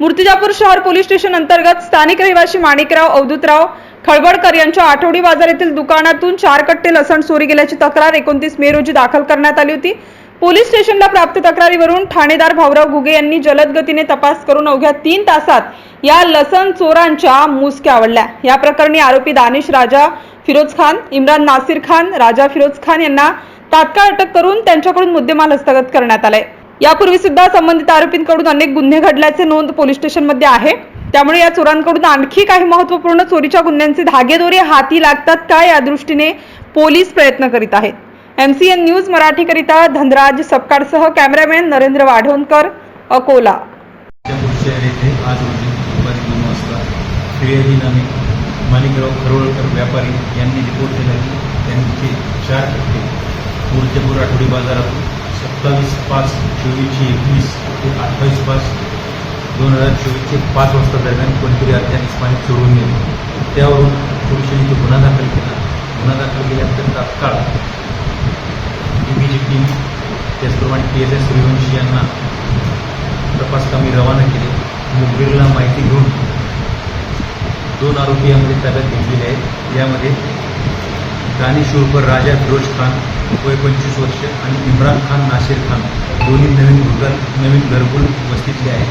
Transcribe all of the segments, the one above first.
मूर्तिजापूर शहर police station अंतर्गत स्थानिक रहिवासी माणिकराव अवधूतराव खळबडकर यांच्या आठवडी बाजार येथील दुकानातून चार कट्टे लसण चोरी गेल्याची तक्रार एकोणतीस मे रोजी दाखल करण्यात आली होती. पोलीस स्टेशनला प्राप्त तक्रारीवरून ठाणेदार भाऊराव घुगे यांनी जलद गतीने तपास करून अवघ्या तीन तासात या लसण चोरांच्या मुसक्या आवडल्या. या प्रकरणी आरोपी दानिश राजा फिरोज खान इम्रान नासिर खान राजा फिरोज खान यांना तात्काळ अटक करून त्यांच्याकडून मुद्देमाल हस्तगत करण्यात आलाय. यापूर्वी सुद्धा संबंधित आरोपींकडून अनेक गुन्हे घडल्याचे नोंद पोलीस स्टेशनमध्ये आहे. त्यामुळे या चोरांकडून आणखी काही महत्त्वपूर्ण चोरीच्या गुन्ह्यांचे धागेदोरे हाती लागतात का या दृष्टीने पोलीस प्रयत्न करीत आहेत. एमसीएन न्यूज मराठीकरिता धनराज सपकाळसह कॅमेरामॅन नरेंद्र वाढवणकर अकोला. माणिकराव खरोळकर व्यापारी यांनी रिपोर्ट केला की त्यांचे चार टक्के मूर्तिपूर आठवडी बाजारातून सत्तावीस पाच चोवीसशे एकवीस ते अठ्ठावीस पाच दोन हजार चोवीसचे पाच वाजता दरम्यान कोणतरी अज्ञात इस्मानी चोरून गेले त्यावरून पोलिसांनी गुन्हा दाखल केला. गुन्हा दाखल केल्यानंतर तात्काळ टीव्हीची टीम त्याचप्रमाणे पी एस एस सूर्यवंशी यांना तपासकामी रवाना केले. मुखबिरला माहिती घेऊन दोन आरोपी यामध्ये ताब्यात घेतलेले आहेत. यामध्ये दानिश उर्फ राजा फिरोज खान वय पंचवीस वर्ष आणि इम्रान खान नासिर खान दोन्ही नवीन घर नवीन घरकुल वस्तीतले आहेत.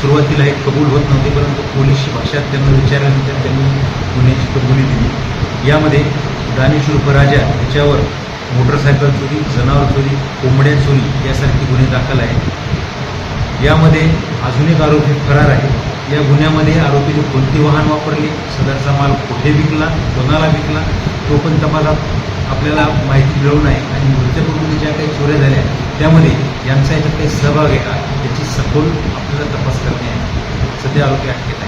सुरुवातीला हे कबूल होत नव्हते परंतु पोलीस पक्षात त्यांना विचारल्यानंतर त्यांनी गुन्ह्याची कबुली दिली. यामध्ये दानिश उर्फ राजा याच्यावर मोटरसायकल चोरी जनावर चोरी कोंबड्या चोरी यासारखे गुन्हे दाखल आहेत. यामध्ये अजून एक आरोपी फरार आहे. या गुन्ह्यामध्ये आरोपीने कोणते वाहन वापरले? सदरचा माल कुठे विकला? कोणाला विकला? तो पण तपासात आपल्याला माहिती मिळवून आहे आणि मृत्यूपूर्वी ज्या काही चोऱ्या झाल्या त्यामध्ये यांचा याच्यात काही सहभाग आहे का? याची सखोल आपल्याला तपास करणे आहे. सध्या आरोपी अटकेत